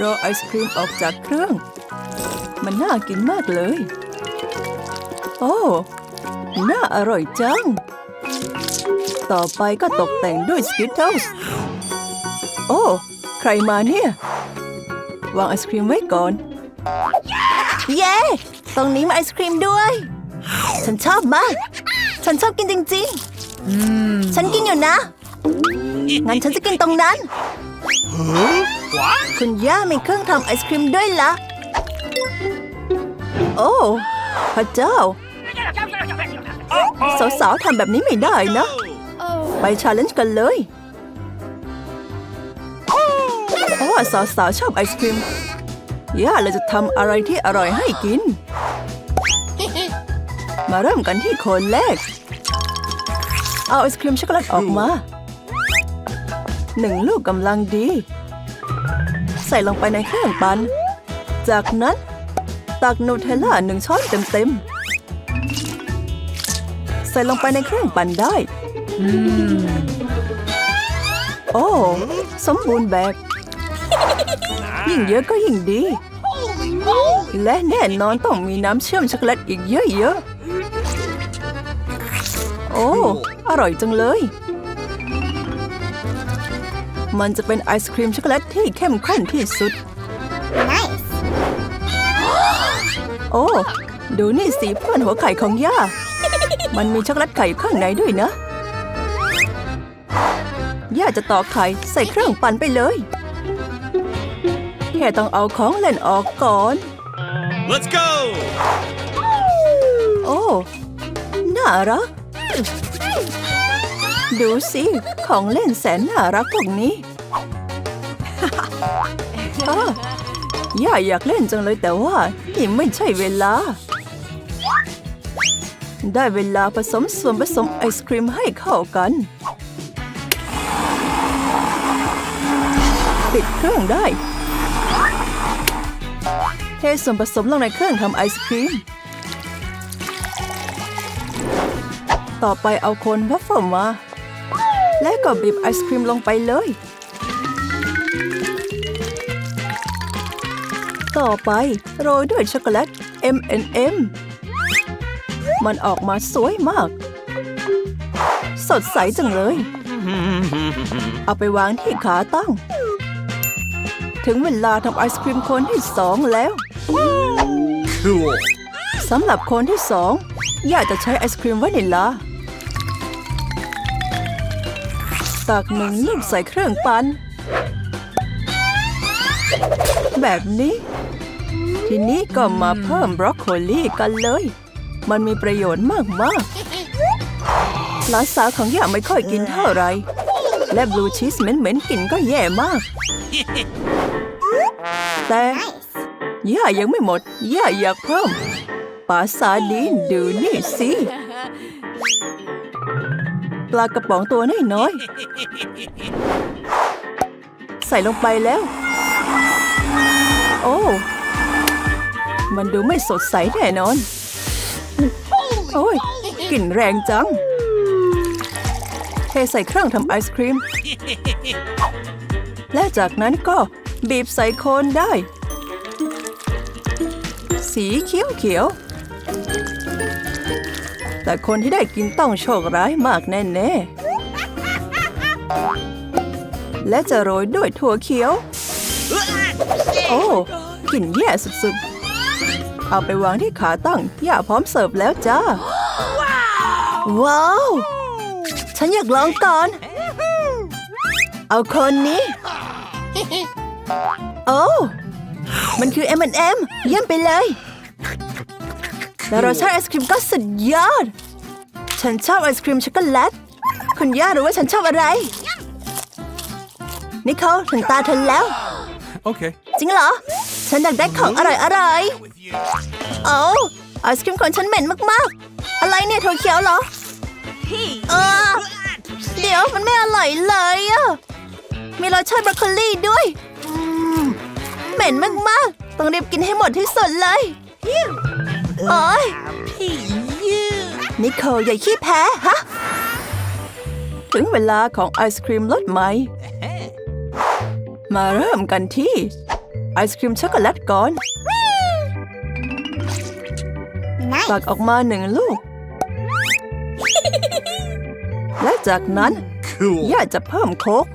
รอไอศครีมออกจากเครื่อง มันน่ากินมากเลย โอ้ น่าอร่อยจัง ต่อไปก็ตกแต่งด้วยสกิทเทิลส์โอ้ ใครมาเนี่ย วางไอศครีมไว้ก่อน เย้ ตรงนี้มีไอศครีมด้วย ฉันชอบมาก ฉันชอบกินจริงๆ ฉันกินอยู่นะ งั้นฉันจะกินตรงนั้น คุณย่ามีเครื่องทำไอศครีมด้วยละ่ะ โอ้พระเจ้า สาวๆทำแบบนี้ไม่ได้นะ ไปชาเลนจ์กันเลย เพราะว่าสาวๆชอบไอศครีม ย่าเราจะทำอะไรที่อร่อยให้กิน มาเริ่มกันที่คนแรก เอาไอศครีมช็อกโกแลตออกมา หนึ่งลูกกำลังดี ส่ลงไปในเครื่องปั่น จากนั้นตักนูเทลล่าหนึ่งช้อนเต็มๆ ใส่ลงไปในเครื่องปั่นได้ โอ้ สมบูรณ์แบบ ยิ่งเยอะก็ยิ่งดี และแน่นอนต้องมีน้ำเชื่อมช็อกโกแลตอีกเยอะๆ โอ้ อร่อยจังเลย มันจะเป็นไอศครีมช็อกโกแลตที่เข้มข้นที่สุด Nice. โอ้ ดูนี่สีเพื่อนหัวไข่ของย่า มันมีช็อกโกแลตไข่อยู่ข้างในด้วยนะ ย่าจะต่อกไข่ใส่เครื่องปั่นไปเลย แค่ต้องเอาของเล่นออกก่อน Let's go! โอ้ น่ารัก ดูสิ ของเล่นแสนน่ารักพวกนี้อ้าย่าอยากเล่นจังเลยแต่ว่านี่ไม่ใช่เวลา ได้เวลาผสมส่วนผสมไอศครีมให้เข้ากัน ปิดเครื่องได้ เทส่วนผสมลงในเครื่องทำไอศครีม ต่อไปเอาคนวัฟเฟิลมา และก็บีบไอศครีมลงไปเลย ต่อไปโรยด้วยช็อกโกแลต M&M มันออกมาสวยมาก สดใสจังเลย เอาไปวางที่ขาตั้ง ถึงเวลาทำไอศครีมโคนที่สองแล้ว Cool. สำหรับโคนที่สองย่าจะใช้ไอศครีมวานิลลา ตักหนึ่งลูกใส่เครื่องปั่นแบบนี้ ทีนี้ก็มาเพิ่มบรอกโคลีกันเลย มันมีประโยชน์มากมากๆหลานสาวของย่าไม่ค่อยกินเท่าไร และบลูชีสเหม็นๆกินก็แย่มาก แต่ย่ายังไม่หมดย่าอยากเพิ่มปลาซาดีนดูนี่สิ ลากระป๋องตัวน้อยๆใส่ลงไปแล้ว โอ้ มันดูไม่สดใสแน่นอน โอ้ยกลิ่นแรงจัง เทใส่เครื่องทำไอศครีม และจากนั้นก็บีบใส่โคนได้ สีเขียวเขียว แต่คนที่ได้กินต้องโชคร้ายมากแน่ๆ และจะโรยด้วยถั่วเขียว โอ้กลิ่นแย่สุดๆ เอาไปวางที่ขาตั้งย่าพร้อมเสิร์ฟแล้วจ้า ว้าว ฉันอยากลองก่อน เอาคนนี้ โอ้ มันคือ M&M เยี่ยมไปเลย แล้วรสชาติไอศครีมก็สุดยอด ฉันชอบไอศครีมช็อกโกแลต คุณย่ารู้ว่าฉันชอบอะไร นิโคลถึงตาเธอแล้ว Okay. จริงเหรอ ฉันอยากได้ของอร่อยอร่อยๆโอ้ไอศครีมของฉันเหม็นมากๆ อะไรเนี่ยถั่วเขียวเหรอเออเดี๋ยวมันไม่อร่อยเลยอะมีรสชาติบรอกโคลีด้วยอืมเหม็นมากๆ ต้องรีบกินให้หมดที่สุดเลย โอ้ยนิโคลอย่าขี้แพ้ฮะ ถึงเวลาของไอศครีมรสใหม่ มาเริ่มกันที่ ไอศครีมช็อกโกแลตก่อน Nice. ตักออกมาหนึ่งลูก และจากนั้น Cool. ย่าจะเพิ่มโค้ก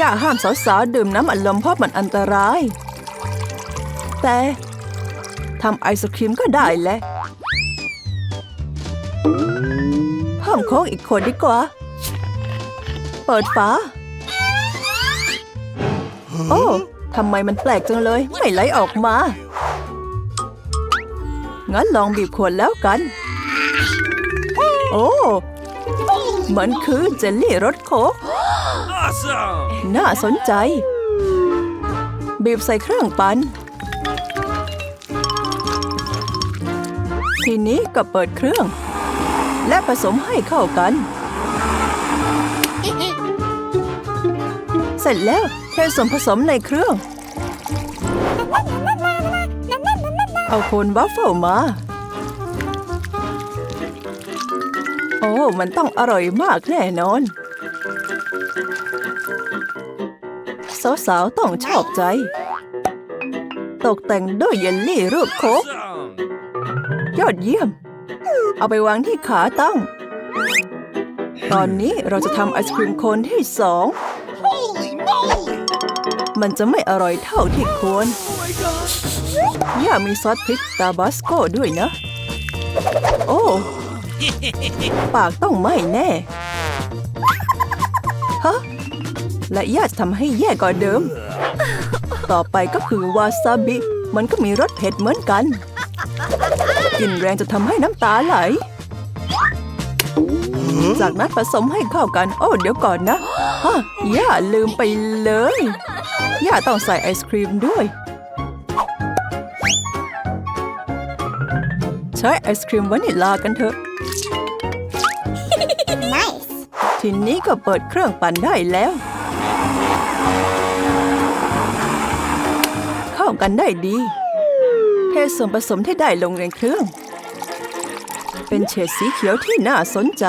ย่าห้ามสาวๆดื่มน้ำอัดลมเพราะมันอันตราย แต่ ทำไอศครีมก็ได้แหละเพิ่มโค้กอีกขวดดีกว่า เปิดฝา โอ้ทำไมมันแปลกจังเลย ไม่ไหลออกมา งั้นลองบีบขวดแล้วกัน โอ้มันคือเจลลี่รสโค้ก Awesome. น่าสนใจ บีบใส่เครื่องปั่น ทีนี้ก็เปิดเครื่อง และผสมให้เข้ากัน เสร็จแล้วเทส่วนผสมในเครื่อง เอาโคนวัฟเฟิลมา โอ้ มันต้องอร่อยมากแน่นอน สาวๆต้องชอบใจ ตกแต่งด้วยเยลลี่รูปโคก ยอดเยี่ยม เอาไปวางที่ขาตั้ง ตอนนี้เราจะทำไอศครีมโคนที่สอง Holy moly. มันจะไม่อร่อยเท่าที่ควร Oh my gosh. ย่ามีซอสพริกตาบาสโกด้วยนะ โอ้ ปากต้องไหม้แน่ ฮะ และย่าจะทำให้แย่กว่าเดิม ต่อไปก็คือวาซาบิ มันก็มีรสเผ็ดเหมือนกัน กลิ่นแรงจะทำให้น้ำตาไหล จากนั้นผสมให้เข้ากัน โอ้ เดี๋ยวก่อนนะฮะย่าลืมไปเลย ย่าต้องใส่ไอศครีมด้วย ใช้ไอศครีมวานิลลากันเถอะ Nice. ทีนี้ก็เปิดเครื่องปั่นได้แล้ว เข้ากันได้ดีเทส่วนผสมที่ได้ลงในเครื่อง เป็นเฉดสีเขียวที่น่าสนใจ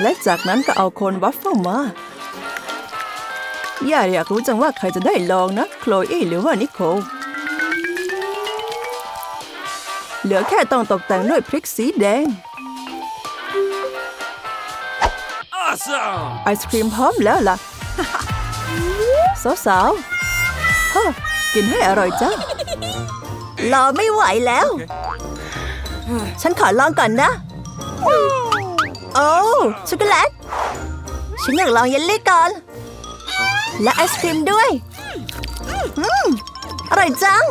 และจากนั้นก็เอาโคนวัฟเฟิลมา ย่าอยากรู้จังว่าใครจะได้ลองนะโคลอีหรือว่านิโคลเหลือแค่ต้องตกแต่งด้วยพริกสีแดง Awesome. ไอศครีมพร้อมแล้วล่ะ สาวๆฮะกินให้อร่อยจ้า รอไม่ไหวแล้ว ฉันขอลองก่อนนะ โอ้ช็อกโกแลต ฉันอยากลองเยลลี่ก่อน และไอศครีมด้วย อืม อร่อยจัง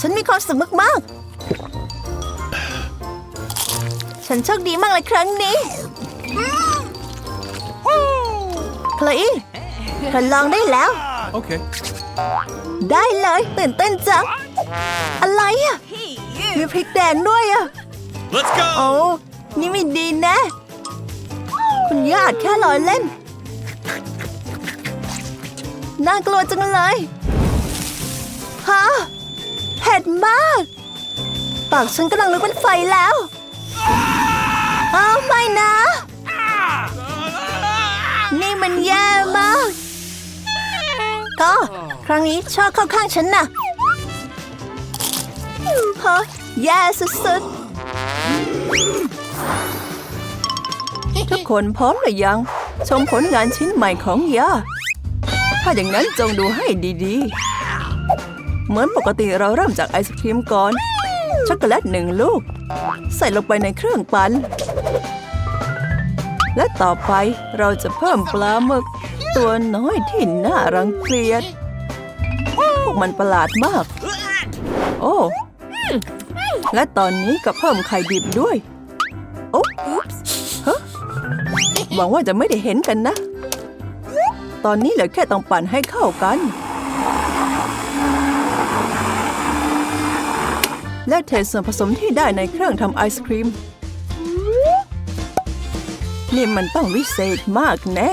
ฉันมีความสุขมาก ๆ ฉันโชคดีมากเลยครั้งนี้คลอีเธอลองได้แล้ว Okay. ได้เลยตื่นเต้นจัง อะไรอะ มีพริกแดงด้วยอะ Let's โอ้ go. นี่ไม่ดีนะ คุณย่าแค่ล้อเล่น น่ากลัวจังเลยฮะเผ็ดมาก ปากฉันกำลังลุกเป็นไฟแล้วอ้าวไม่นะ นี่มันแย่มาก ก็ ครั้งนี้ชอบเข้าข้างฉันนะ ฮะแย่สุดๆทุกคนพร้อมหรือยัง ชมผลงานชิ้นใหม่ของย่าถ้าอย่างนั้นจงดูให้ดีๆ เหมือนปกติเราเริ่มจากไอศครีมก่อน ช็อกโกแลตหนึ่งลูก ใส่ลงไปในเครื่องปั่นและต่อไปเราจะเพิ่มปลาหมึก ตัวน้อยที่น่ารังเกียจ พวกมันประหลาดมาก โอ้ และตอนนี้ก็เพิ่มไข่ดิบด้วย โอ้ฮะหวังว่าจะไม่ได้เห็นกันนะ ตอนนี้เหลือแค่ต้องปั่นให้เข้ากัน และเทส่วนผสมที่ได้ในเครื่องทำไอศครีม นี่มันต้องวิเศษมากแน่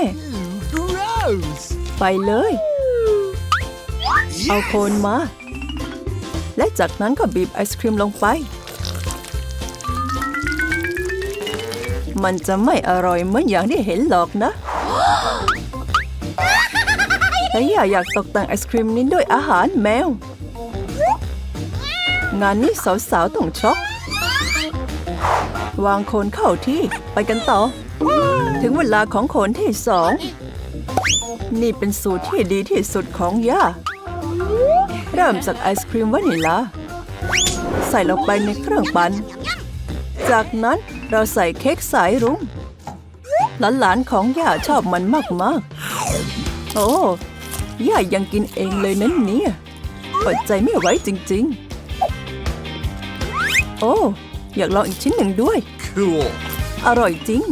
Gross. ไปเลย เอาโคนมา และจากนั้นก็บีบไอศครีมลงไป มันจะไม่อร่อยเหมือนอย่างที่เห็นหรอกนะและอย่าอยากตกแต่งไอศครีมนี้ด้วยอาหารแมว งานนี้สาวๆต้องช็อก วางโคนเข้าที่ไปกันต่อ ถึงเวลาของโคนที่สอง นี่เป็นสูตรที่ดีที่สุดของย่า เริ่มจากไอศครีมวานิลา ใส่ลงไปในเครื่องปั่น จากนั้นเราใส่เค้กสายรุ้งหลานๆของย่าชอบมันมากๆ โอ้ย่ายังกินเองเลยนั้นเนี่ยอดใจไม่ไหวจริงๆ โอ้อยากลองอีกชิ้นหนึ่งด้วย Cool. อร่อยจริง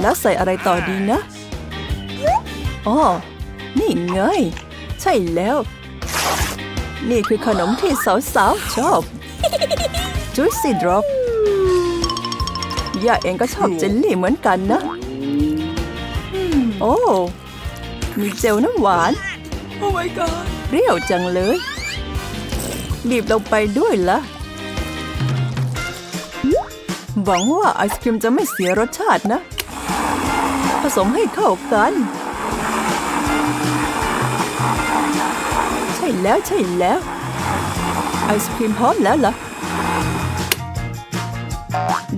แล้วใส่อะไรต่อดีนะอ๋อนี่ไงใช่แล้ว นี่คือขนมที่สาวๆชอบ Juicy Drop ย่าเองก็ชอบเจลลี่เหมือนกันนะ โอ้ มีเจลน้ำหวาน Oh my god. เปรี้ยวจังเลย บีบลงไปด้วยละหวังว่าไอศครีมจะไม่เสียรสชาตินะ ผสมให้เข้ากัน ช่แล้วใช่แล้ว ไอศครีมพร้อมแล้วเหรอ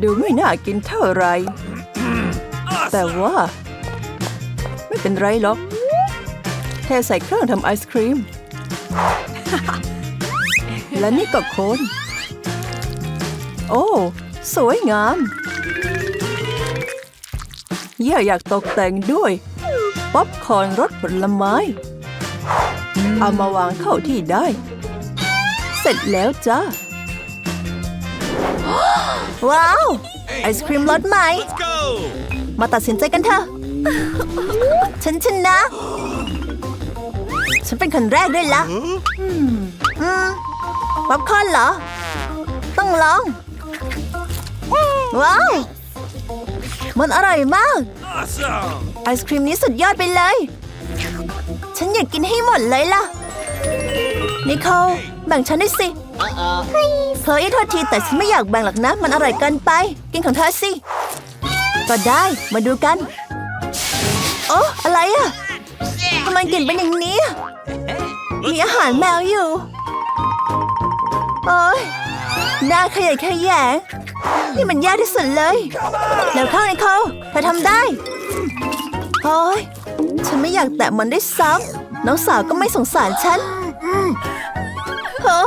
ดูไม่น่ากินเท่าไร แต่ว่า ไม่เป็นไรหรอกเทใส่เครื่องทำไอศครีม และนี่ก็โคนโอ้ สวยงามเย่าอยากตกแต่งด้วย ป๊อปคอร์นรสผลไม้ เอามาวางเข้าที่ได้ เสร็จแล้วจ้า ว้าว ไอศครีมรสใหม่ Let's go. มาตัดสินใจกันเถอะ ฉันชนะ ฉันเป็นคนแรกด้วยละอืมป๊อปคอร์นเหรอ ต้องลอง ว้าว มันอร่อยมาก Awesome. ไอศครีมนี้สุดยอดไปเลย ฉันอยากกินให้หมดเลยล่ะ นิโคลแบ่งฉันด้วยสิเธออีโทษทีแต่ฉันไม่อยากแบ่งหรอกนะ มันอร่อยเกินไป กินของเธอสิ ก็ได้มาดูกัน โอ้อะไรอะทำไมกลิ่นเป็นอย่างนี้ มีอาหารแมวอยู่ โอ้ยหน้าขยะแขยงนี่มันยากที่สุดเลย แล้วเข้าในเขาเธอทำได้ โอ้ยฉันไม่อยากแตะมันได้ซ้ำน้องสาวก็ไม่สงสารฉันโอ้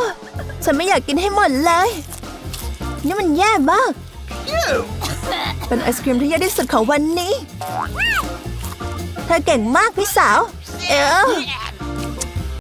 ฉันไม่อยากกินให้หมดเลย นี่มันแย่มาก เป็นไอศครีมที่แย่ที่สุดของวันนี้ เธอเก่งมากพี่สาว เออ